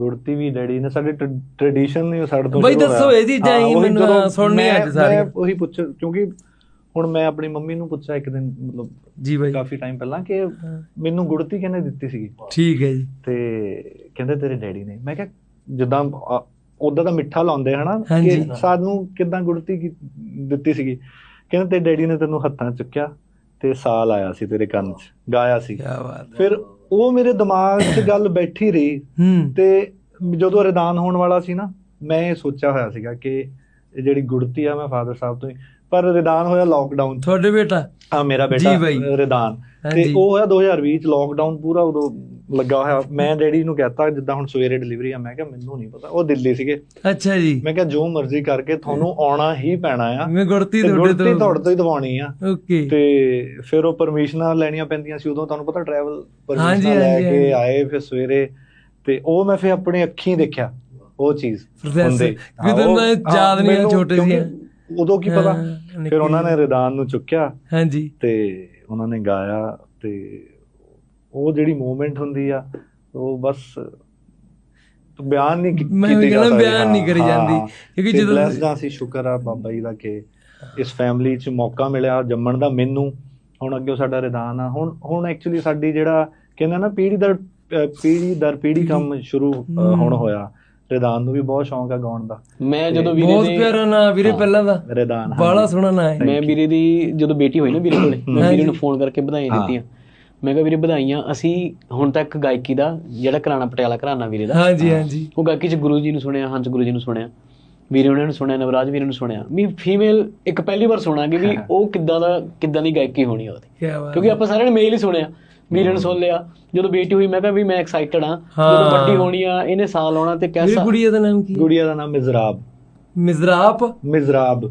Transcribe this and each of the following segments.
ਗੁੜਤੀ ਵੀ ਡੈਡੀ ਨੇ ਸਾਡੇ ਟ੍ਰੈਡੀਸ਼ਨ ਨਹੀਂ ਸਾਡੇ ਤੋਂ ਬਈ ਸ਼ੁਰੂ ਦੱਸੋ ਹੋਇਆ। ਇਹ ਚੀਜ਼ਾਂ ਹਾਂ, ਹੀ ਉਹੀ ਮੈਨੂੰ ਸੁਣਨੀ ਅੱਜ ਸਾਰੀਆਂ। ਮੈਂ ਉਹੀ ਪੁੱਛ ਕਿਉਂਕਿ ਹੁਣ ਮੈਂ ਆਪਣੀ ਮੰਮੀ ਨੂੰ ਪੁੱਛਿਆ ਇੱਕ ਦਿਨ ਮਤਲਬ ਜੀ ਬਾਈ। ਕਾਫੀ ਟਾਈਮ ਪਹਿਲਾਂ ਕਿ ਮੈਨੂੰ ਗੁੜਤੀ ਕਿਹਨੇ ਦਿੱਤੀ ਸੀਗੀ? ਠੀਕ ਹੈ ਜੀ। ਤੇ ਕਹਿੰਦੇ ਤੇਰੇ ਡੈਡੀ ਨੇ। ਮੈਂ ਕਿਹਾ ਜਿੱਦਾਂ ਉਦਾਂ ਦਾ ਮਿੱਠਾ ਲਾਉਂਦੇ ਹਨਾ। ਕਿ ਸਾਨੂੰ ਕਿਦਾਂ ਗੁੜਤੀ ਦਿੱਤੀ ਸੀਗੀ। ਕਹਿੰਦੇ ਤੇ ਡੈਡੀ ਨੇ ਤੈਨੂੰ ਹੱਥਾਂ ਚੁੱਕਿਆ। ਤੇ ਸਾਲ ਆਇਆ ਸੀ ਤੇਰੇ ਕੰਨ 'ਚ ਗਾਇਆ ਸੀ। ਕੀ ਬਾਤ ਫਿਰ ਉਹ ਮੇਰੇ ਦਿਮਾਗ 'ਚ ਗੱਲ ਬੈਠੀ ਰਹੀ ਤੇ ਜਦੋਂ ਰਿਦਾਨ ਹੋਣ ਵਾਲਾ ਸੀ ਨਾ ਮੈਂ ਇਹ ਸੋਚਿਆ ਹੋਇਆ ਸੀਗਾ ਕਿ ਜਿਹੜੀ ਗੁੜਤੀ ਆ ਮੈਂ ਫਾਦਰ ਸਾਹਿਬ ਤੋਂ ਹੀ ਪਰ ਰਿਦਾਨ ਹੋਇਆ ਲੋਕਡਾਊਨ ਤੁਹਾਡੇ ਬੇਟਾ? ਆ ਮੇਰਾ ਬੇਟਾ। ਰਿਦਾਨ। ਤੇ। ਉਹ ਹੋਇਆ 2020 ਚ ਲੋਕਡਾਊਨ ਪੂਰਾ ਉਦੋਂ ਲੱਗਾ ਹੋਇਆ। ਮੈਂ ਡੈਡੀ ਨੂੰ ਕਹਤਾ ਜਿੱਦਾਂ ਹੁਣ ਸਵੇਰੇ ਡਿਲੀਵਰੀ ਆ ਮੈਂ ਕਿਹਾ ਮੈਨੂੰ ਨਹੀਂ ਪਤਾ। ਉਹ ਦਿੱਲੀ ਸੀਗੇ। ਅੱਛਾ ਜੀ। ਮੈਂ ਕਿਹਾ ਜੋ ਮਰਜ਼ੀ ਕਰਕੇ ਤੁਹਾਨੂੰ ਆਉਣਾ ਹੀ ਪੈਣਾ ਆ। ਮੈਂ ਗੁੜਤੀ ਤੇ ਤੁਹਾਡੇ ਗੁੜਤੀ ਤੋਂ। ਤੁਹਾਡੇ ਤੋਂ ਹੀ ਦਵਾਉਣੀ ਆ। ਓਕੇ। ਤੇ ਫਿਰ ਉਹ ਪਰਮਿਸ਼ਨਾਂ ਲੈਣੀਆਂ ਪੈਂਦੀਆਂ ਸੀ ਉਦੋਂ ਤੁਹਾਨੂੰ ਪਤਾ ਟਰੈਵਲ ਪਰਮਿਸ਼ਨਾਂ ਲੈ ਕੇ। ਆਏ ਫਿਰ ਸਵੇਰੇ। ਤੇ ਉਹ ਮੈਂ ਫਿਰ ਆਪਣੀ ਅੱਖੀਂ ਦੇਖਿਆ ਉਹ ਚੀਜ਼ ਹੁੰਦੇ। ਉਹ- ਇਹ ਯਾਦ ਨਹੀਂ ਆ, ਛੋਟੇ ਸੀ। ਉਦੋਂ ਕੀ ਪਤਾ? ਫਿਰ ਉਹਨਾਂ ਨੇ ਰਿਦਾਨ ਨੂੰ ਚੁੱਕਿਆ ਹਾਂਜੀ। ਤੇ ਉਹਨਾਂ ਨੇ ਗਾਇਆ ਤੇ ਉਹ ਜਿਹੜੀ ਮੂਵਮੈਂਟ ਹੁੰਦੀ ਆ ਉਹ ਬਸ ਬਿਆਨ ਨਹੀਂ ਮੈਂ ਕੀਤੀ ਜਾ ਕਹਿਣਾ ਸਕਦੀ ਬਿਆਨ ਨਹੀਂ ਕਰੀ ਜਾਂਦੀ। ਕਿਉਂਕਿ ਜਦੋਂ blessed ਹਾਂ ਅਸੀਂ ਸ਼ੁਕਰ ਆ ਬਾਬਾ ਜੀ ਦਾ ਕਿ ਇਸ ਫੈਮਿਲੀ 'ਚ ਮੌਕਾ ਮਿਲਿਆ ਜੰਮਣ ਦਾ ਮੈਨੂੰ ਹੁਣ ਅੱਗੇ ਸਾਡਾ ਰਿਦਾਨ ਆ ਹੁਣ ਹੁਣ ਐਕਚੁਅਲੀ ਸਾਡੀ ਜਿਹੜਾ ਕਹਿੰਦਾ ਨਾ ਪੀੜ੍ਹੀ ਦਰ ਪੀੜ੍ਹੀ ਦਰ ਪੀੜ੍ਹੀ ਕੰਮ ਸ਼ੁਰੂ। ਹੁਣ ਹੋਇਆ ਰਿਦਾਨ ਨੂੰ ਵੀ ਬਹੁਤ ਸ਼ੌਂਕ ਆ ਗਾਉਣ ਦਾ ਮੈਂ ਜਦੋਂ ਵੀਰੇ ਬਹੁਤ ਦੇ ਪਿਆਰਾ ਨਾਂ ਵੀਰੇ। ਪਹਿਲਾਂ ਦਾ ਰਿਦਾਨ ਬਾਲਾ। ਸੋਹਣਾ ਨਾਂ ਹੈ ਮੈਂ ਵੀਰੇ ਦੀ ਜਦੋਂ ਬੇਟੀ ਹੋਈ ਨਾ ਵੀਰੇ ਕੋਲੇ ਮੈਂ। ਵੀਰੇ ਨੂੰ ਫੋਨ ਕਰਕੇ ਵਧਾਈਆਂ। ਦਿੱਤੀਆਂ ਮੈਂ ਕਿਹਾ ਵੀਰੇ ਵਧਾਈਆਂ ਅਸੀਂ ਹੁਣ ਤੱਕ ਗਾਇਕੀ ਦਾ ਜਿਹੜਾ ਘਰਾਣਾ ਪਟਿਆਲਾ ਘਰਾਣਾ ਵੀਰੇ ਦਾ। ਹਾਂਜੀ ਹਾਂਜੀ। ਉਹ ਗਾਇਕੀ ਚ ਗੁਰੂ ਜੀ ਨੂੰ ਸੁਣਿਆ ਹੰਸ ਗੁਰੂ ਜੀ ਨੂੰ ਸੁਣਿਆ। ਵੀਰੇ ਉਹਨਾਂ ਨੂੰ ਸੁਣਿਆ ਨਵਰਾਜ ਵੀਰੇ ਨੂੰ ਸੁਣਿਆ। ਵੀ ਫੀਮੇਲ ਇੱਕ ਪਹਿਲੀ ਵਾਰ ਸੁਣਾਂਗੇ ਵੀ ਉਹ ਕਿੱਦਾਂ ਦਾ ਕਿੱਦਾਂ ਦੀ ਗਾਇਕੀ ਹੋਣੀ ਆ ਉਹਦੀ। ਕਿਉਂਕਿ ਆਪਾਂ ਸਾਰਿਆਂ ਨੇ ਮੇਲ ਹੀ ਸੁਣਿਆ। ਵੀਰੇ ਨੂੰ ਸੁਣ ਲਿਆ। ਜਦੋਂ ਬੇਟੀ ਹੋਈ ਮੈਂ ਕਿਹਾ ਵੀ ਮੈਂ ਐਕਸਾਈਟਡ ਆ। ਜਦੋਂ ਵੱਡੀ ਹੋਣੀ ਆ ਇਹਨੇ ਸਾਲ ਆਉਣਾ ਤੇ ਵੀਰੇ ਕੈਸਾ ਕੁੜੀਆ ਦਾ ਨਾਮ ਕੀ ਹੈ? ਗੁੜੀਆ ਦਾ ਨਾਮ ਮਿਜ਼ਰਾਬ। ਮਿਜ਼ਰਾਪ ਮਿਜ਼ਰਾਬ।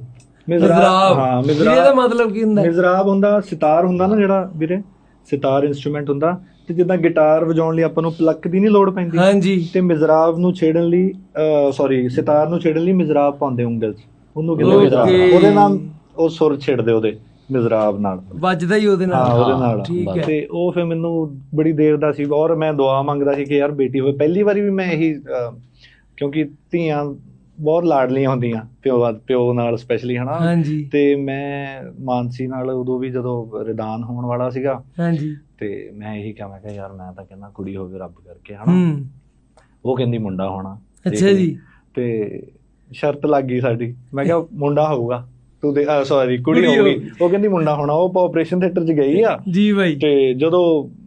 ਮਿਜ਼ਰਾਬ ਹਾਂ ਮਿਜ਼ਰਾਬ। ਮਤਲਬ ਕੀ ਹੁੰਦਾ? ਹੈ? ਮਿਜ਼ਰਾਬ ਹੁੰਦਾ ਸਿਤਾਰ ਹੁੰਦਾ ਨਾ ਜਿਹੜਾ ਵੀਰੇ? ਸਿਤਾਰ ਇਨਸਟਰੂਮੈਂਟ ਹੁੰਦਾ ਤੇ ਜਿੱਦਾਂ ਗਿਟਾਰ ਵਜਾਉਣ ਲਈ ਆਪਾਂ ਨੂੰ ਪਲੱਕ ਦੀ ਨਹੀਂ ਲੋੜ ਪੈਂਦੀ। ਹਾਂਜੀ। ਤੇ ਮਿਜ਼ਰਾਬ ਨੂੰ ਛੇੜਨ ਲਈ ਸੌਰੀ ਸਿਤਾਰ ਨੂੰ ਛੇੜਨ ਲਈ ਮਿਜ਼ਰਾਬ ਪਾਉਂਦੇ ਉਂਗਲ 'ਚ। ਉਹਨੂੰ ਕਹਿੰਦੇ. ਮਿਜ਼ਰਾਬ ਉਹਦੇ ਨਾਲ ਉਹ ਸੁਰ ਛੇੜਦੇ ਉਹਦੇ ਮਿਜ਼ਰਾਬ ਨਾਲ। ਵੱਜਦਾ ਹੀ ਉਹਦੇ ਨਾਲ। ਹਾਂ ਉਹਦੇ ਨਾਲ। ਠੀਕ ਹੈ। ਤੇ ਉਹ ਫਿਰ ਮੈਨੂੰ ਬੜੀ ਦੇਰ ਦਾ ਸੀ ਔਰ ਮੈਂ ਦੁਆ ਮੰਗਦਾ ਸੀ ਕਿ ਯਾਰ ਬੇਟੀ ਹੋਵੇ ਪਹਿਲੀ ਵਾਰੀ ਵੀ ਮੈਂ ਇਹੀ ਕਿਉਂਕਿ ਧੀਆਂ ਬਹੁਤ ਲਾਡਲੀਆਂ ਹੁੰਦੀਆਂ ਪਿਓ ਪਿਓ ਨਾਲ ਸਪੈਸ਼ਲੀ ਹਨਾ? ਤੇ ਮੈਂ ਮਾਨਸੀ ਨਾਲ ਉਦੋਂ ਵੀ ਜਦੋਂ ਰਿਦਾਨ ਹੋਣ ਵਾਲਾ ਸੀਗਾ ਹਾਂਜੀ। ਤੇ ਮੈਂ ਇਹੀ ਕਿਹਾ ਮੈਂ ਕਿਹਾ ਯਾਰ ਮੈਂ ਤਾਂ ਕਹਿੰਦਾ ਕੁੜੀ ਹੋਵੇ ਰੱਬ ਕਰਕੇ ਹਨਾ? ਉਹ ਕਹਿੰਦੀ ਮੁੰਡਾ ਹੋਣਾ। ਅੱਛਾ। ਜੀ। ਤੇ ਸ਼ਰਤ ਲੱਗ ਗਈ ਸਾਡੀ। ਮੈਂ ਕਿਹਾ ਮੁੰਡਾ ਹੋਊਗਾ। ਤੂੰ ਦੇ ਸੌਰੀ ਕੁੜੀ ਹੋਊਗੀ। ਹੋਊ। ਉਹ ਕਹਿੰਦੀ ਮੁੰਡਾ ਹੋਣਾ ਉਹ ਆਪਰੇਸ਼ਨ ਥੀਏਟਰ 'ਚ ਗਈ ਆ। ਜੀ ਬਾਈ। ਤੇ ਜਦੋਂ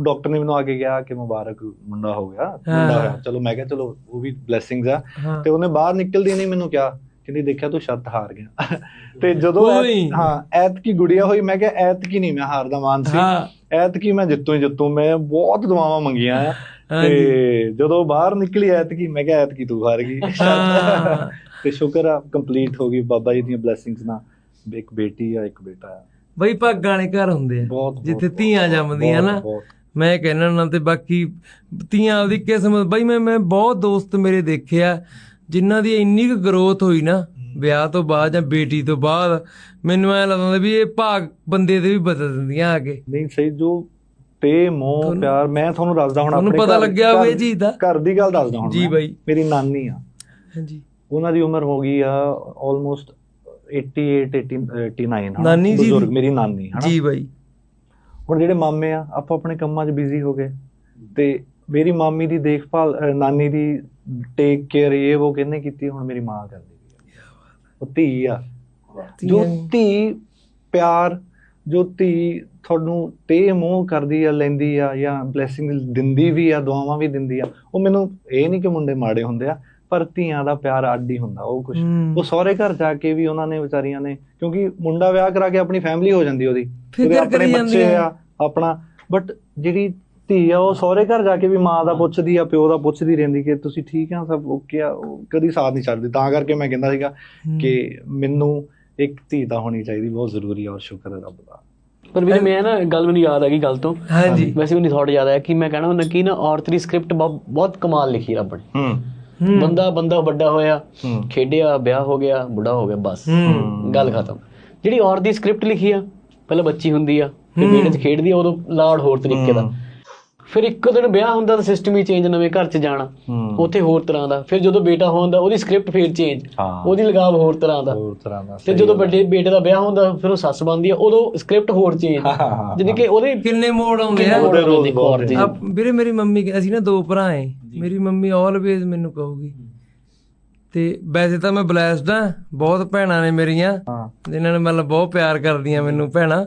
ਡਾਕਟਰ ਨੇ ਮੈਨੂੰ ਆ ਕੇ ਕਿਹਾ ਕਿ ਮੁਬਾਰਕ ਮੁੰਡਾ ਹੋ ਗਿਆ ਮੁੰਡਾ। ਹੋਇਆ। ਚਲੋ ਮੈਂ ਕਿਹਾ ਚਲੋ ਉਹ ਵੀ ਬਲੇਸਿੰਗਸ ਆ। ਤੇ ਉਹਨੇ ਬਾਹਰ ਨਿਕਲਦੀ ਨਹੀਂ ਮੈਨੂੰ ਕਿਹਾ ਕਹਿੰਦੀ ਦੇਖਿਆ ਤੂੰ ਸ਼ਰਤ ਹਾਰ ਗਿਆ। ਤੇ ਜਦੋਂ। ਹਾਂ ਐਤ ਕੀ ਗੁੜੀਆ ਹੋਈ ਮੈਂ ਕਿਹਾ ਐਤ ਕੀ ਨਹੀਂ ਮੈਂ ਹਾਰਦਾ ਮਾਨ ਸੀ। ਐਤ ਕੀ ਮੈਂ ਜਿੱਤੂ ਹੀ ਜਿੱਤੂ ਮੈਂ ਬਹੁਤ ਦੁਆਵਾਂ ਮੰਗੀਆਂ ਆ। ਤੇ ਜਦੋਂ ਬਾਹਰ ਨਿਕਲੀ ਐਤ ਕੀ ਮੈਂ ਕਿਹਾ ਐਤ ਕੀ ਤੂੰ ਹਾਰ ਗਈ। ਤੇ ਸ਼ੁਕਰ ਆ ਕੰਪਲੀਟ ਹੋ ਗਈ ਬਾਬਾ ਜੀ ਦੀਆਂ ਬਲੇਸਿੰਗਸ ਨਾਲ। ਇੱਕ ਬੇਟੀ ਆ ਇੱਕ ਬੇਟਾ ਆ। ਬਈ ਭਾਗਾਂ ਵਾਲੇ ਘਰ ਹੁੰਦੇ ਆ। ਜਿੱਥੇ ਧੀਆਂ ਜੰਮਦੀਆਂ ਨਾ। ਮੈਂ ਕਹਿੰਦਾ ਨਾ ਤੇ ਬਾਕੀ ਧੀਆਂ ਆਪਦੀ ਕਿਸਮਤ ਬਈ ਮੈਂ ਮੈਂ ਬਹੁਤ ਦੋਸਤ ਮੇਰੇ ਦੇਖਿਆ ਜਿਨ੍ਹਾਂ ਦੀ ਇੰਨੀ ਕੁ ਗਰੋਥ ਹੋਈ ਨਾ ਵਿਆਹ ਤੋਂ ਬਾਅਦ ਜਾਂ ਬੇਟੀ ਤੋਂ ਬਾਅਦ ਮੈਨੂੰ ਐ ਲੱਗਦਾ ਵੀ ਇਹ ਭਾਗ ਬੰਦੇ ਦੇ ਵੀ ਬਦਲ ਦਿੰਦੀਆਂ ਆ ਕੇ ਨਹੀਂ ਸਹੀ ਜੋ ਤੇ ਮੋਹ ਪਿਆਰ ਮੈਂ ਤੁਹਾਨੂੰ ਦੱਸਦਾ ਹੁਣ ਤੁਹਾਨੂੰ ਆਪਣੇ ਪਤਾ ਲੱਗਿਆ ਹੋਵੇ ਚੀਜ਼ ਦਾ ਘਰ ਦੀ ਗੱਲ ਦੱਸਦਾ ਹੁਣ ਜੀ। ਬਾਈ। ਮੇਰੀ ਨਾਨੀ ਆ ਹਾਂਜੀ ਉਹਨਾਂ ਦੀ ਉਮਰ ਹੋ ਗਈ ਆ ਆਲਮੋਸਟ 88 80 89 ਹਨਾ? ਨਾਨੀ ਜੀ ਮੇਰੀ ਨਾਨੀ ਹਨਾ ਜੀ ਬਾਈ ਹੁਣ ਜਿਹੜੇ ਮਾਮੇ ਆ ਆਪੋ ਆਪਣੇ ਕੰਮਾਂ 'ਚ ਬਿਜ਼ੀ ਹੋ ਗਏ। ਤੇ ਮੇਰੀ ਮਾਮੀ ਦੀ ਦੇਖਭਾਲ ਅਹ, ਨਾਨੀ ਦੀ ਟੇਕ ਕੇਅਰ ਇਹ ਉਹ ਕਿਹਨੇ ਕੀਤੀ ਹੁਣ ਮੇਰੀ ਮਾਂ ਕਰਦੀ ਹੈ ਉਹ ਧੀ ਆ। ਜੋ ਧੀ ਪਿਆਰ ਜੋ ਧੀ ਤੁਹਾਨੂੰ ਤੇ ਮੋਹ ਕਰਦੀ ਆ ਲੈਂਦੀ ਆ ਜਾਂ ਬਲੇਸਿੰਗ ਦਿੰਦੀ ਵੀ ਆ ਦੁਆਵਾਂ ਵੀ ਦਿੰਦੀ ਆ ਉਹ ਮੈਨੂੰ ਇਹ ਨਹੀਂ ਕਿ ਮੁੰਡੇ ਮਾੜੇ ਹੁੰਦੇ ਆ ਪਰ ਧੀਆਂ ਦਾ ਪਿਆਰ ਅੱਡ ਹੀ ਹੁੰਦਾ ਉਹ ਕੁਝ। ਉਹ ਸਹੁਰੇ ਘਰ ਜਾ ਕੇ ਵੀ ਉਹਨਾਂ ਨੇ ਵਿਚਾਰੀਆਂ ਨੇ ਕਿਉਂਕਿ ਮੁੰਡਾ ਵਿਆਹ ਕਰਾ ਕੇ ਆਪਣੀ ਫੈਮਿਲੀ ਹੋ ਜਾਂਦੀ ਉਹਦੀ ਫਿਕਰ ਉਹਦੇ ਆਪਣੇ ਕਰੀ ਬੱਚੇ ਜਾਂਦੀਆਂ। ਆ ਆਪਣਾ ਬਟ ਜਿਹੜੀ ਧੀ ਆ ਉਹ ਸਹੁਰੇ ਘਰ ਜਾ ਕੇ ਵੀ ਮਾਂ ਦਾ ਪੁੱਛਦੀ ਆ ਪਿਓ ਦਾ ਪੁੱਛਦੀ ਰਹਿੰਦੀ ਕਿ ਤੁਸੀਂ ਠੀਕ ਆ ਸਭ ਓਕੇ ਆ ਉਹ ਕਦੀ ਸਾਥ ਨਹੀਂ ਛੱਡਦੀ। ਤਾਂ ਕਰਕੇ ਮੈਂ ਕਹਿੰਦਾ ਸੀਗਾ। ਕਿ ਮੈਨੂੰ ਇੱਕ ਧੀ ਤਾਂ ਹੋਣੀ ਚਾਹੀਦੀ ਬਹੁਤ ਜ਼ਰੂਰੀ ਆ ਔਰ ਸ਼ੁਕਰ ਹੈ ਰੱਬ ਦਾ। ਪਰ ਵੀਰੇ ਮੈਂ ਨਾ ਗੱਲ ਮੈਨੂੰ ਯਾਦ ਆ ਗਈ ਗੱਲ ਤੋਂ। ਹਾਂਜੀ। ਵੈਸੇ ਮੈਨੂੰ ਥੋੜਾ ਯਾਦ ਆਇਆ ਕਿ ਮੈਂ ਕਹਿਣਾ ਹੁੰਦਾ ਕਿ ਨਾ ਔਰਤ ਦੀ ਸਕ੍ਰਿਪਟ ਬਹੁਤ ਕਮਾਲ ਲਿਖੀ ਰੱਬ ਨੇ। ਹੂੰ। ਬੰਦਾ ਬੰਦਾ ਵੱਡਾ ਹੋਇਆ ਖੇਡਿਆ ਵਿਆਹ ਹੋ ਗਿਆ ਬੁੱਢਾ ਹੋ ਗਿਆ ਬਸ। ਗੱਲ ਖਤਮ। ਜਿਹੜੀ ਔਰਤ ਦੀ ਸਕ੍ਰਿਪਟ ਲਿਖੀ ਆ ਪਹਿਲਾਂ ਬੱਚੀ ਹੁੰਦੀ ਆ ਵਿਹੜੇ 'ਚ ਖੇਡਦੀ ਆ ਉਦੋਂ ਲਾੜ ਹੋਰ ਤਰੀਕੇ ਦਾ। ਫਿਰ ਇੱਕ ਦਿਨ ਵਿਆਹ ਹੁੰਦਾ ਤਾਂ ਸਿਸਟਮ ਹੀ ਚੇਂਜ ਨਵੇਂ ਘਰ 'ਚ ਜਾਣਾ। ਉੱਥੇ ਹੋਰ ਤਰ੍ਹਾਂ ਦਾ। ਫਿਰ ਜਦੋਂ ਬੇਟਾ ਹੁੰਦਾ ਉਹਦੀ ਸਕ੍ਰਿਪਟ ਫੇਰ ਚੇਂਜ ਉਹਦੀ ਲਗਾਵ ਹੋਰ ਤਰ੍ਹਾਂ ਦਾ। ਹੋਰ ਤਰ੍ਹਾਂ ਦਾ ਤੇ ਜਦੋਂ। ਵੱਡੇ ਬੇਟੇ ਦਾ ਵਿਆਹ ਹੁੰਦਾ ਫਿਰ ਉਹ ਸੱਸ ਬਣਦੀ ਆ ਉਦੋਂ ਸਕ੍ਰਿਪਟ ਹੋਰ ਚੇਂਜ। ਜਿਵੇਂ ਕਿ ਉਹਦੇ ਕਿੰਨੇ ਮੋੜ ਆਉਂਦੇ ਆ। ਵੀਰੇ ਮੇਰੀ ਮੰਮੀ ਅਸੀਂ ਨਾ ਦੋ ਭਰਾ ਏ। ਮੇਰੀ ਮੰਮੀ ਆਲਵੇਜ਼ ਮੈਨੂੰ ਕਹੂਗੀ। ਤੇ ਵੈਸੇ ਤਾਂ ਮੈਂ ਬਲੈਸਡ ਆ ਬਹੁਤ ਭੈਣਾਂ ਨੇ ਮੇਰੀਆਂ। ਜਿਨ੍ਹਾਂ ਨੇ ਮਤਲਬ ਬਹੁਤ ਪਿਆਰ ਕਰਦੀਆਂ ਮੈਨੂੰ ਭੈਣਾਂ।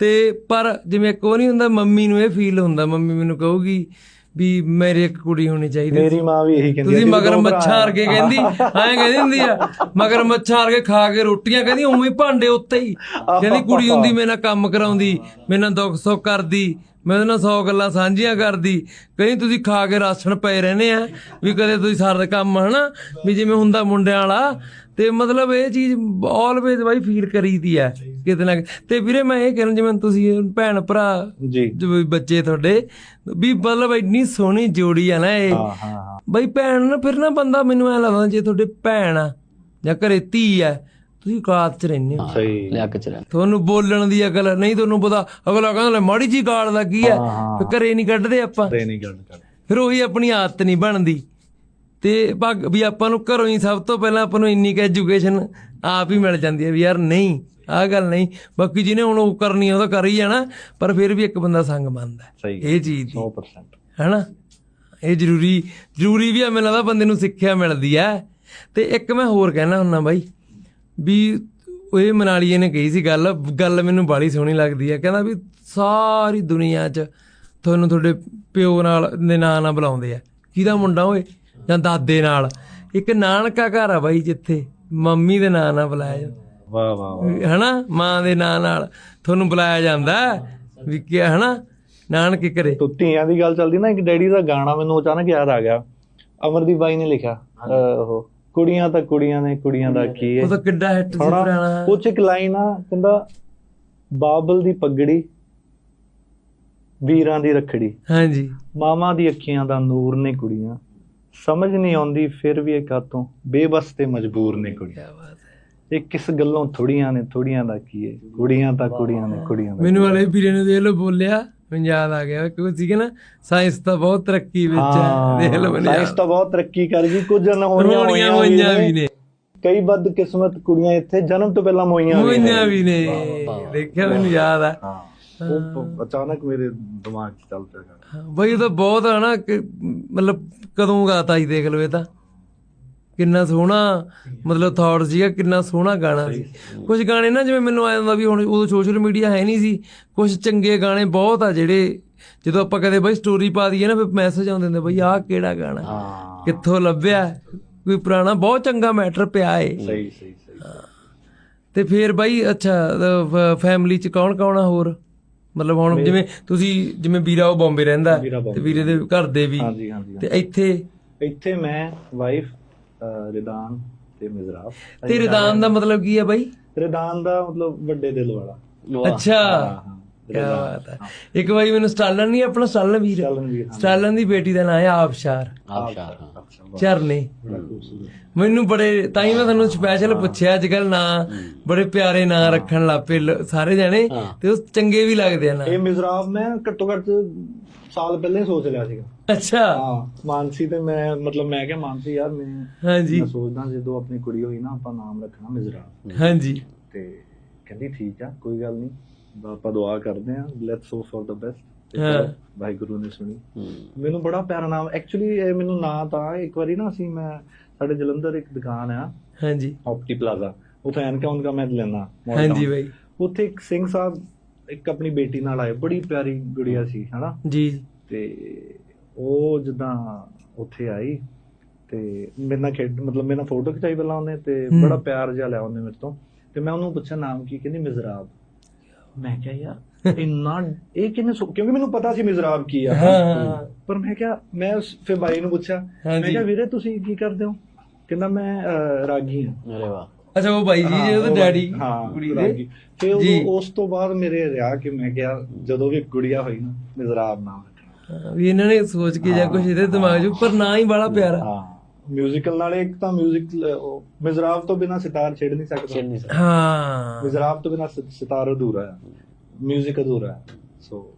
ਤੇ ਪਰ ਜਿਵੇਂ ਇੱਕ ਉਹ ਨਹੀਂ ਹੁੰਦਾ ਮੰਮੀ ਨੂੰ ਇਹ ਫੀਲ ਹੁੰਦਾ ਮੰਮੀ ਮੈਨੂੰ ਕਹੂਗੀ ਵੀ ਮੇਰੀ ਇੱਕ ਕੁੜੀ ਹੋਣੀ ਚਾਹੀਦੀ ਮੇਰੀ ਮਾਂ ਵੀ ਇਹੀ ਕਹਿੰਦੀ ਤੁਸੀਂ ਮਗਰ ਮੱਛਾਂ ਵਰਗੇ ਕਹਿੰਦੀ ਐਂ ਕਹਿੰਦੀ ਹੁੰਦੀ ਆ ਮਗਰ ਮੱਛਾਂ ਵਰਗੇ ਖਾ ਕੇ ਰੋਟੀਆਂ ਕਹਿੰਦੀ ਉਵੇਂ ਭਾਂਡੇ ਉੱਤੇ ਹੀ। ਕਹਿੰਦੀ ਕੁੜੀ ਹੁੰਦੀ ਮੇਰੇ ਨਾਲ ਕੰਮ ਕਰਾਉਂਦੀ ਮੇਰੇ ਨਾਲ ਦੁੱਖ ਸੁੱਖ ਕਰਦੀ ਮੈਂ ਉਹਦੇ ਨਾਲ 100 ਗੱਲਾਂ ਸਾਂਝੀਆਂ ਕਰਦੀ। ਕਹਿੰਦੀ ਤੁਸੀਂ ਖਾ ਕੇ ਰਾਸ਼ਨ ਪਏ ਰਹਿੰਦੇ ਆ ਵੀ ਕਦੇ ਤੁਸੀਂ ਸਾਰਾ ਕੰਮ ਹਨਾ? ਵੀ ਜਿਵੇਂ ਹੁੰਦਾ ਮੁੰਡਿਆਂ ਵਾਲਾ ਤੇ ਮਤਲਬ ਇਹ ਚੀਜ਼ ਆਲਵੇਜ਼ ਬਾਈ ਫੀਲ ਕਰੀਦੀ ਆ ਕਿਤੇ ਨਾ। ਤੇ ਵੀਰੇ ਮੈਂ ਇਹ ਕਹਿਣਾ ਜਿਵੇਂ ਤੁਸੀਂ ਭੈਣ ਭਰਾ ਜੀ। ਬੱਚੇ ਤੁਹਾਡੇ ਵੀ ਮਤਲਬ ਇੰਨੀ ਸੋਹਣੀ ਜੋੜੀ ਆ ਨਾ ਇਹ। ਹਾਂ। ਬਈ ਭੈਣ ਨਾ ਫਿਰ ਨਾ ਬੰਦਾ ਮੈਨੂੰ ਐ ਲੱਗਦਾ ਜੇ ਤੁਹਾਡੇ ਭੈਣ ਆ ਜਾਂ ਘਰੇ ਧੀ ਆ ਤੁਸੀਂ ਕਾਤ ਚ ਰਹਿੰਦੇ ਹੋ। ਸਹੀ। ਲਿਆ ਕੇ ਚਲਾ ਤੁਹਾਨੂੰ ਬੋਲਣ ਦੀ ਅਕਲ ਨਹੀਂ ਤੁਹਾਨੂੰ ਪਤਾ ਅਗਲਾ ਕਹਿੰਦਾ ਲੈ ਮਾੜੀ ਜੀ ਗਾਲ ਦਾ ਕੀ ਹਾਂ, ਘਰੇ ਨਹੀਂ ਕੱਢਦੇ ਆਪਾਂ। ਤੇ ਨਹੀਂ ਕਰ ਫਿਰ ਉਹੀ ਆਪਣੀ ਆਦਤ ਨਹੀਂ ਬਣਦੀ। ਤੇ ਭਗ ਵੀ ਆਪਾਂ ਨੂੰ ਘਰੋਂ ਹੀ ਸਭ ਤੋਂ ਪਹਿਲਾਂ ਆਪਾਂ ਨੂੰ ਇੰਨੀ ਕੁ ਐਜੂਕੇਸ਼ਨ ਆਪ ਹੀ ਮਿਲ ਜਾਂਦੀ ਹੈ ਵੀ ਯਾਰ ਨਹੀਂ ਆਹ ਗੱਲ ਨਹੀਂ। ਬਾਕੀ ਜਿਹਨੇ ਹੁਣ ਉਹ ਕਰਨੀ ਆ ਉਹ ਤਾਂ ਕਰ ਹੀ ਜਾਣਾ। ਪਰ ਫਿਰ ਵੀ ਇੱਕ ਬੰਦਾ ਸੰਗ ਸਹੀ ਇਹ ਚੀਜ਼ ਦੀ। 100% ਹੈਨਾ? ਇਹ ਜ਼ਰੂਰੀ ਜ਼ਰੂਰੀ ਵੀ ਆ ਮੈਨੂੰ ਲੱਗਦਾ ਬੰਦੇ ਨੂੰ ਸਿੱਖਿਆ ਮਿਲਦੀ ਹੈ। ਤੇ ਇੱਕ ਮੈਂ ਹੋਰ ਕਹਿਣਾ ਹੁੰਨਾ ਬਾਈ। ਵੀ ਉਹ ਇਹ ਮਨਾਲੀਏ ਨੇ ਕਹੀ ਸੀ ਗੱਲ ਗੱਲ ਮੈਨੂੰ ਬਾਲੀ ਸੋਹਣੀ ਲੱਗਦੀ ਹੈ ਕਹਿੰਦਾ ਵੀ ਸਾਰੀ ਦੁਨੀਆ 'ਚ ਤੁਹਾਨੂੰ ਤੁਹਾਡੇ ਪਿਓ ਨਾਲ ਦੇ ਨਾਂ ਨਾਲ ਬੁਲਾਉਂਦੇ ਆ। ਕਿਹਦਾ ਮੁੰਡਾ ਓਏ? ਜਾਂ ਦਾਦੇ ਨਾਲ? ਇੱਕ ਨਾਨਕਾ ਘਰ ਆ ਬਾਈ ਜਿੱਥੇ। ਮੰਮੀ ਦੇ ਨਾਂ ਨਾਲ ਬੁਲਾਇਆ ਜਾਂਦਾ। ਵਾਹ ਵਾਹ ਵਾਹ। ਹਨਾ? ਮਾਂ ਦੇ ਨਾਂ ਨਾਲ ਤੁਹਾਨੂੰ ਬੁਲਾਇਆ ਜਾਂਦਾ। ਵੀ ਕੀ ਹਨਾ? ਨਾਨਕੇ ਘਰੇ ਤੋ ਧੀਆਂ ਦੀ ਗੱਲ ਚੱਲਦੀ ਨਾ ਇੱਕ ਡੈਡੀ ਦਾ ਗਾਣਾ ਮੈਨੂੰ ਅਚਾਨਕ ਯਾਦ ਆ ਗਿਆ। ਅਮਰਦੀਪ ਬਾਈ ਨੇ ਲਿਖਿਆ ਉਹ। ਕੁੜੀਆਂ ਤਾਂ ਕੁੜੀਆਂ ਨੇ ਕੁੜੀਆਂ ਦਾ ਕੀ ਹੈ? ਉਹ ਤਾਂ ਕਿੱਡਾ ਹਿੱਟ ਸੀ ਪੁਰਾਣਾ ਉਹ ਚ ਇੱਕ ਲਾਈਨ ਆ ਕਹਿੰਦਾ ਬਾਬਲ ਦੀ ਪਗੜੀ ਵੀਰਾਂ ਦੀ ਰਖੜੀ। ਹਾਂਜੀ। ਮਾਮਾ ਦੀ ਅੱਖੀਆਂ ਦਾ ਨੂਰ ਨੇ ਕੁੜੀਆਂ। ਸਮਝ ਨਹੀਂ ਆਉਂਦੀ ਫਿਰ ਵੀ ਇਹ ਕਾਤੋਂ ਬੇਬਸ ਤੇ ਮਜਬੂਰ ਨੇ ਕੁੜੀਆਂ। ਇਹ ਕਿਸ ਗੱਲੋਂ ਥੋੜੀਆਂ ਨੇ ਥੋੜੀਆਂ ਦਾ ਕੀ ਹੈ? ਕੁੜੀਆਂ ਤਾਂ ਕੁੜੀਆਂ ਨੇ ਕੁੜੀਆਂ ਦਾ ਮੈਨੂੰ ਵਾਲੇ ਵੀਰੇ ਨੇ ਦੇਖ ਲੋ ਬੋਲਿਆ। ਮੈਨੂੰ ਯਾਦ ਆ ਗਿਆ ਕਿ ਸੀਗੇ ਨਾ ਸਾਇੰਸ ਤਾਂ ਬਹੁਤ ਤਰੱਕੀ ਵਿੱਚ ਹੈ ਦੇਖ ਲੋ ਮੈਨੂੰ ਸਾਇੰਸ ਤਾਂ ਬਹੁਤ ਤਰੱਕੀ ਕਰ ਗਈ ਕੁਝ ਅਨਹੋਣੀਆਂ ਹੋਣੀਆਂ ਹੋਈਆਂ ਹੋਈਆਂ ਵੀ ਨੇ। ਕਈ ਬਦ ਕਿਸਮਤ ਕੁੜੀਆਂ ਇੱਥੇ ਜਨਮ ਤੋਂ ਪਹਿਲਾਂ ਮੋਈਆਂ ਵੀ ਨੇ। ਹੋਈਆਂ ਵੀ ਨੇ। ਦੇਖਿਆ ਮੈਨੂੰ ਯਾਦ ਆ। ਹਾਂ ਉਹ ਅਚਾਨਕ ਮੇਰੇ ਦਿਮਾਗ 'ਚ ਚੱਲ ਪਿਆ। ਹਾਂ, ਬਈ ਤਾਂ ਬਹੁਤ ਆ ਨਾ ਕਿ ਮਤਲਬ ਕਦੋਂ ਗਾਤਾ ਸੀ ਦੇਖ ਲਓ ਇਹ ਤਾਂ। ਕਿੰਨਾ ਸੋਹਣਾ ਮਤਲਬ ਥਾਟ ਸੀਗਾ ਕਿੰਨਾ ਸੋਹਣਾ ਗਾਣਾ ਸੀ। ਕੁਝ ਗਾਣੇ ਨਾ ਜਿਵੇਂ ਮੈਨੂੰ ਆਇਆ ਹੁੰਦਾ ਵੀ ਹੁਣ ਉਦੋਂ ਸੋਸ਼ਲ ਮੀਡੀਆ ਹੈ ਨਹੀਂ ਸੀ ਕੁਝ ਚੰਗੇ ਗਾਣੇ ਬਹੁਤ ਆ ਜਿਹੜੇ ਜਦੋਂ ਆਪਾਂ ਕਦੇ ਬਈ ਸਟੋਰੀ ਪਾ ਦਈਏ ਨਾ ਫਿਰ ਮੈਸੇਜ ਆਉਂਦੇ ਹੁੰਦੇ ਬਈ ਆਹ ਕਿਹੜਾ ਗਾਣਾ? ਕਿੱਥੋਂ ਲੱਭਿਆ? ਕੋਈ ਪੁਰਾਣਾ ਬਹੁਤ ਚੰਗਾ ਮੈਟਰ ਪਿਆ ਏ। ਸਹੀ ਸਹੀ ਸਹੀ। ਤੇ ਫਿਰ ਬਾਈ ਅੱਛਾ ਫੈਮਿਲੀ ਚ ਕੌਣ ਕੌਣ ਆ ਹੋਰ? ਮਤਲਬ ਹੁਣ ਜਿਵੇਂ ਤੁਸੀਂ ਜਿਵੇਂ ਵੀਰਾ ਉਹ ਬੰਬੇ ਰਹਿੰਦਾ ਤੇ ਵੀਰੇ ਦੇ ਘਰ ਦੇ ਵੀ। ਹਾਂਜੀ ਹਾਂਜੀ ਤੇ ਇੱਥੇ? ਇੱਥੇ ਮੈਂ ਵਾਈਫ ਰਿਦਾਨ ਤੇ ਮਿਜ਼ਰਾਬ ਤੇ ਰਿਦਾਨ ਦਾ ਮਤਲਬ ਕੀ ਆ ਬਾਈ? ਰਿਦਾਨ ਦਾ ਮਤਲਬ ਵੱਡੇ ਦਿਲ ਵਾਲਾ। ਅੱਛਾ। ਹਾਂ। ਕੀ ਬਾਤ ਹੈ। ਇੱਕ ਵਾਰੀ ਮੈਨੂੰ ਸਟਾਲਨ ਨਹੀਂ ਆਪਣਾ ਸਟਾਲਨ ਵੀਰ। ਸਟਾਲਨ ਦੀ ਬੇਟੀ ਦਾ ਨਾਮ ਹੈ ਆਬਸ਼ਾਰ। ਆਬਸ਼ਾਰ ਖੂਬਸੂਰਤ। ਮੈਨੂੰ ਬੜੇ ਤਾਂ ਹੀ ਮੈਂ ਤੁਹਾਨੂੰ ਸਪੈਸ਼ਲ ਪੁੱਛਿਆ ਅੱਜ ਕੱਲ ਨਾਂ ਬੜੇ ਪਿਆਰੇ ਨਾਂ ਰੱਖਣ ਲੱਪੇ ਸਾਰੇ ਜਣੇ ਤੇ ਉਹ ਚੰਗੇ ਵੀ ਲੱਗਦੇ ਆ ਨਾਂ। ਇਹ ਮਿਜ਼ਰਾਬ ਮੈਂ ਘੱਟੋ ਘੱਟ ਸਾਲ ਪਹਿਲਾਂ ਸੋਚ ਲਿਆ ਸੀਗਾ। ਅੱਛਾ। ਹਾਂ ਮਾਨਸੀ ਤੇ ਮੈਂ ਮਤਲਬ ਮੈਂ ਕਿਹਾ ਮਾਨਸੀ ਯਾਰ ਮੈਂ ਹਾਂਜੀ। ਮੈਂ ਸੋਚਦਾ ਜਦੋਂ ਆਪਣੀ ਕੁੜੀ ਹੋਈ ਨਾ ਆਪਾਂ ਨਾਮ ਰੱਖਣਾ ਮਿਜ਼ਰਾਬ ਹਾਂਜੀ। ਤੇ ਕਹਿੰਦੀ ਠੀਕ ਆ ਕੋਈ ਗੱਲ ਨਹੀਂ ਆਪਾਂ ਦੁਆ ਕਰਦੇ ਆ let's hope for the best ਹਾਂ। ਵਾਹਿਗੁਰੂ ਨੇ ਸੁਣੀ। ਮੈਨੂੰ ਬੜਾ ਪਿਆਰਾ ਨਾਮ ਐਕਚੁਅਲੀ ਇਹ ਮੈਨੂੰ ਨਾਂ ਤਾਂ ਇੱਕ ਵਾਰੀ ਨਾ ਅਸੀਂ ਮੈਂ ਸਾਡੇ ਜਲੰਧਰ ਇੱਕ ਦੁਕਾਨ ਆ। ਹਾਂਜੀ। ਆਪਟੀ ਪਲਾਜ਼ਾ ਉੱਥੇ ਐਨਕਾ ਉਨਕਾ ਮੈਂ ਲੈਣਾ ਹਾਂਜੀ ਬਾਈ। ਉੱਥੇ ਇੱਕ ਸਿੰਘ ਸਾਹਿਬ ਇੱਕ ਆਪਣੀ ਬੇਟੀ ਨਾਲ ਆਏ। ਬੜੀ ਪਿਆਰੀ ਗੁੜੀਆ ਸੀ ਹਨਾ? ਜੀ। ਤੇ ਉਹ ਜਿੱਦਾਂ ਉੱਥੇ ਆਈ। ਤੇ ਮੇਰੇ ਨਾਲ ਖੇਡ ਮਤਲਬ ਮੇਰੇ ਨਾਲ ਫੋਟੋ ਖਿਚਾਈ ਪਹਿਲਾਂ ਉਹਨੇ ਤੇ। ਬੜਾ ਪਿਆਰ ਜਿਹਾ ਲਿਆ ਉਹਨੇ ਮੇਰੇ ਤੋਂ। ਤੇ ਮੈਂ ਉਹਨੂੰ ਪੁੱਛਿਆ ਨਾਮ ਕੀ? ਕਹਿੰਦੀ ਮਿਜ਼ਰਾਬ। ਮੈਂ ਕਿਹਾ ਯਾਰ ਇੰਨਾ ਇਹ ਕਿੰਨੇ ਸੋ- ਕਿਉਂਕਿ ਮੈਨੂੰ ਪਤਾ ਸੀ ਮਿਜ਼ਰਾਬ ਕੀ ਆ। ਹਾਂ ਪਰ ਮੈਂ ਕਿਹਾ ਮੈਂ ਉਸ ਫਿਰ ਬਾਈ ਨੂੰ ਪੁੱਛਿਆ ਮੈਂ। ਕਿਹਾ ਵੀਰੇ ਤੁਸੀਂ ਕੀ ਕਰਦੇ ਹੋ? ਕਹਿੰਦਾ ਮੈਂ ਰਾਗੀ ਹਾਂ। ਅਰੇ ਵਾਹ। ਅੱਛਾ ਉਹ ਬਾਈ ਜੀ ਉਹ ਡੈਡੀ? ਹਾਂ ਕੁੜੀ ਰਾਗੀ। ਦੇ ਫਿਰ। ਉਦੋਂ- ਉਸ ਤੋਂ ਬਾਅਦ ਮੇਰੇ ਰਿਹਾ ਕਿ ਮੈਂ ਕਿਹਾ ਜਦੋਂ ਵੀ ਗੁੜੀਆ ਹੋਈ ਨਾ ਮਿਜ਼ਰਾਬ ਨਾਮ ਰੱਖਣਾ ਹਾਂ, ਵੀ ਇਹਨਾਂ ਨੇ ਸੋਚ ਕੇ ਜਾਂ ਕੁਝ ਇਹਦੇ ਦਿਮਾਗ 'ਚ ਪਰ ਨਾ ਹੀ ਬੜਾ ਪਿਆਰਾ। ਹਾਂ। ਮਿਊਜ਼ੀਕਲ ਨਾਲੇ ਇੱਕ ਤਾਂ ਮਿਊਜ਼ਿਕ ਮਿਜ਼ਰਾਬ ਤੋਂ ਬਿਨਾ ਸਿਤਾਰ ਛੇੜ ਨਹੀਂ ਸਕਦਾ। ਛੇੜ ਨਹੀਂ ਸਕਦਾ। ਹਾਂ। ਮਿਜ਼ਰਾਬ ਤੋਂ ਬਿਨਾ ਸਿਤਾਰ ਅਧੂਰਾ ਹੈ ਮਿਊਜ਼ਿਕ ਅਧੂਰਾ ਹੈ ਸੋ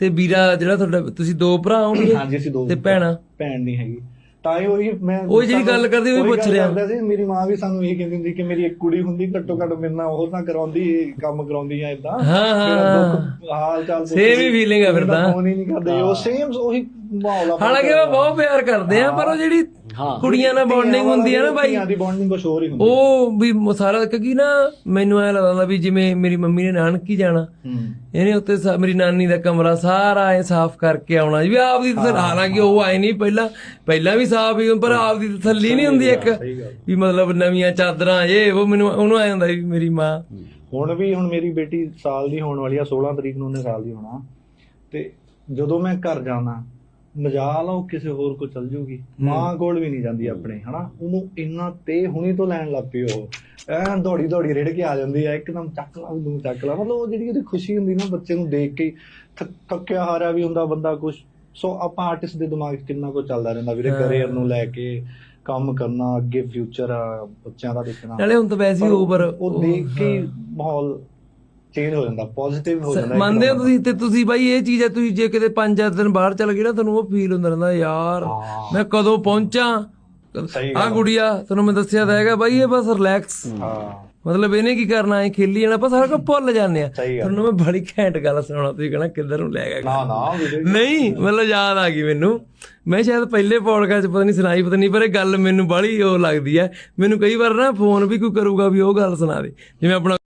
ਤੇ ਵੀਰਾ ਜਿਹੜਾ ਤੁਹਾਡਾ ਤੁਸੀਂ ਦੋ ਭਰਾ ਹੋਣਗੇ ਹਾਂਜੀ ਅਸੀਂ ਦੋ ਤੇ ਭੈਣਾਂ? ਭੈਣ ਨਹੀਂ ਹੈਗੀ। ਤਾਂ ਇਹ ਉਹੀ ਮੈਂ ਉਹ ਜਿਹੜੀ ਗੱਲ ਕਰਦੀ ਉਹ ਪੁੱਛ ਰਿਹਾ। ਕਰਦਾ ਸੀ ਮੇਰੀ ਮਾਂ ਵੀ ਸਾਨੂੰ ਇਹ ਕਹਿੰਦੀ ਹੁੰਦੀ ਕਿ ਮੇਰੀ ਇੱਕ ਕੁੜੀ ਹੁੰਦੀ ਘੱਟੋ ਘੱਟ ਮੇਰੇ ਨਾਲ ਉਹ ਤਾਂ ਕਰਾਉਂਦੀ ਕੰਮ ਕਰਾਉਂਦੀ ਆ ਇਦਾਂ ਹਾਂ, ਹਾਂ, ਹਾਲ ਚਾਲ Same ਹੀ feeling ਆ ਫਿਰ ਤਾਂ। ਫੋਨ ਹੀ ਨਹੀਂ ਕਰਦੇ। ਉਹ ਸੇਮ ਉਹੀ ਮਾਹੌਲ ਆ ਹਾਲਾਂਕਿ ਉਹ ਬਹੁਤ ਪਿਆਰ ਕਰਦੇ ਆ ਪਰ ਉਹ ਜਿਹੜੀ ਹਾਂ। ਕੁੜੀਆਂ ਨਾਲ ਬੌਂਡਿੰਗ ਹੁੰਦੀ ਆ ਨਾ ਬਾਈ। ਦੀ ਬੌਂਡਿੰਗ ਕੁਛ ਹੋਰ ਹੀ ਹੁੰਦੀ ਉਹ ਵੀ ਸਾਰਾ ਕਿਉਂਕਿ ਨਾ ਮੈਨੂੰ ਐ ਲੱਗਦਾ ਵੀ ਜਿਵੇਂ ਮੇਰੀ ਮੰਮੀ ਨੇ ਨਾਨਕੀ ਜਾਣਾ। ਹੂੰ। ਇਹਨੇ ਉੱਤੇ ਮੇਰੀ ਨਾਨੀ ਦਾ ਕਮਰਾ ਸਾਰਾ ਐ ਸਾਫ਼ ਕਰਕੇ ਆਉਣਾ। ਵੀ ਆਪਦੀ ਤਸੱਲੀ ਹਾਲਾਂਕਿ ਉਹ ਆਏ ਨਹੀਂ ਪਹਿਲਾਂ। ਪਹਿਲਾਂ ਵੀ ਸਾਫ਼ ਹੀ ਪਰ ਆਪਦੀ ਤਸੱਲੀ ਨਹੀਂ ਹੁੰਦੀ ਇੱਕ। ਵੀ ਮਤਲਬ ਨਵੀਆਂ ਚਾਦਰਾਂ ਇਹ ਉਹ ਮੈਨੂੰ ਉਹਨੂੰ ਆਇਆ ਹੁੰਦਾ ਵੀ ਮੇਰੀ ਮਾਂ। ਹੁਣ ਵੀ ਹੁਣ ਮੇਰੀ ਬੇਟੀ ਸਾਲ ਦੀ ਹੋਣ ਵਾਲੀ ਆ 16 ਤਰੀਕ ਨੂੰ ਉਹਨੇ ਸਾਲ ਦੀ ਹੋਣਾ। ਤੇ ਜਦੋਂ ਮੈਂ ਘਰ ਜਾਣਾ ਮਜਾਲ ਆ ਉਹ ਕਿਸੇ ਹੋਰ ਕੋ ਚਲ ਜੂਗੀ। ਮਾਂ ਕੋਲ ਵੀ ਨਹੀਂ ਜਾਂਦੀ ਆਪਣੇ ਹਨਾ? ਉਹਨੂੰ ਇੰਨਾ ਤੇ ਹੁਣੀ ਤੋਂ ਲੈਣ ਲੱਗ ਪਈ ਉਹ। ਐ ਦੌੜੀ ਦੌੜੀ ਰੇੜ ਕੇ ਆ ਜਾਂਦੀ ਆ ਇੱਕਦਮ ਚੱਕ ਲਾ ਦੂੰ ਚੱਕ ਲਾ। ਮਤਲਬ ਉਹ ਜਿਹੜੀ ਉਹਦੀ ਖੁਸ਼ੀ ਹੁੰਦੀ ਨਾ ਬੱਚੇ ਨੂੰ ਦੇਖ ਕੇ ਥੱਕਿਆ ਹਾਰਿਆ ਵੀ ਹੁੰਦਾ ਬੰਦਾ ਕੁਝ ਸੋ ਆਪਾਂ ਆਰਟਿਸਟ ਦੇ ਦਿਮਾਗ 'ਚ ਕਿੰਨਾ ਕੁ ਚੱਲਦਾ ਰਹਿੰਦਾ ਵੀਰੇ ਕਰੀਅਰ ਨੂੰ ਲੈ ਕੇ ਕੰਮ ਕਰਨਾ ਅੱਗੇ ਫਿਊਚਰ ਬੱਚਿਆਂ ਦਾ ਦੇਖਣਾ। ਨਾਲੇ ਹੁਣ ਤਾਂ ਵੈਸੇ ਹੀ ਓਵਰ ਉਹ ਦੇਖ ਕੇ ਮਾਹੌਲ ਚੇਂਜ ਹੋ ਜਾਂਦਾ ਪੋਜ਼ਿਟਿਵ ਹੋ ਜਾਂਦਾ ਮੰਨਦੇ ਹੋ ਤੁਸੀਂ? ਤੇ ਤੁਸੀਂ ਬਾਈ ਇਹ ਚੀਜ਼ ਹੈ ਤੁਸੀਂ ਜੇ ਕਿਤੇ ਪੰਜ ਚਾਰ ਦਿਨ ਬਾਹਰ ਚਲ ਗਏ ਨਾ ਤੁਹਾਨੂੰ ਉਹ ਫੀਲ ਹੁੰਦਾ ਰਹਿੰਦਾ ਯਾਰ। ਮੈਂ ਕਦੋਂ ਪਹੁੰਚਾਂ? ਆ ਗੁੜੀਆ ਤੁਹਾਨੂੰ ਮੈਂ ਦੱਸਿਆ ਤਾਂ ਹੈਗਾ ਬਾਈ ਇਹ ਬਸ ਰਿਲੈਕਸ ਹਾਂ। ਮਤਲਬ ਇਹਨੇ ਕੀ ਕਰਨਾ ਹੈ ਖੇਲੀ ਜਾਣਾ ਆਪਾਂ ਸਾਰਾ ਕੁਝ ਭੁੱਲ ਜਾਂਦੇ ਆ। ਤੁਹਾਨੂੰ ਮੈਂ ਬੜੀ ਘੈਂਟ ਗੱਲ ਸੁਣਾਉਣਾ ਤੁਸੀਂ ਕਹਣਾ ਕਿੱਧਰ ਨੂੰ ਲੈ ਗਿਆ ਨਾ ਨਾ ਨਹੀਂ ਮਤਲਬ ਯਾਦ ਆ ਗਈ ਮੈਨੂੰ। ਮੈਂ ਸ਼ਾਇਦ ਪਹਿਲੇ ਪੋਡਕਾਸਟ ਪਤਾ ਨਹੀਂ ਸੁਣਾਈ ਪਤਾ ਨਹੀਂ ਪਰ ਇਹ ਗੱਲ ਮੈਨੂੰ ਬੜੀ ਉਹ ਲੱਗਦੀ ਹੈ। ਮੈਨੂੰ ਕਈ ਵਾਰ ਨਾ ਫੋਨ ਵੀ ਕੋਈ ਕਰੂਗਾ ਵੀ ਉਹ ਗੱਲ ਸੁਣਾ ਦੇ ਜਿਵੇਂ ਆਪਣਾ